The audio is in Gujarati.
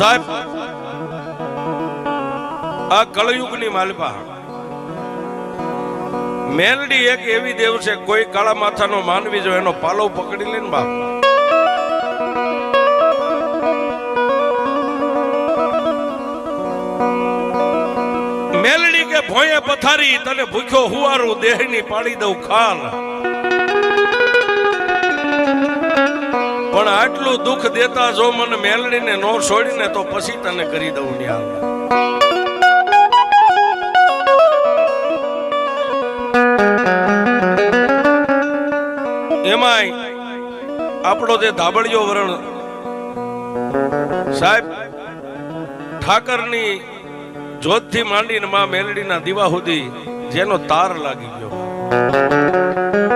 સાહેબ, આ કળયુગની માલપા. મેલડી એક એવી દેવ છે, કોઈ કાળા માથાનો માનવી જો એનો પાલો પકડી લે ને બાપ. મેલડી કે ભોંયે પથારી, તને ભૂખ્યો હુવારું દેહની પાડી દઉં ખાલ. આટલું દુઃખ દેતા જો મને મેલડીને નો છોડીને તો પછી તને કરી દઉં ન્યાલ એમાંય આપણો જે ધાબળિયો વરણ, સાહેબ, ઠાકરની જોતથી માંડીને માં મેલડીના દીવા સુધી જેનો તાર લાગી ગયો.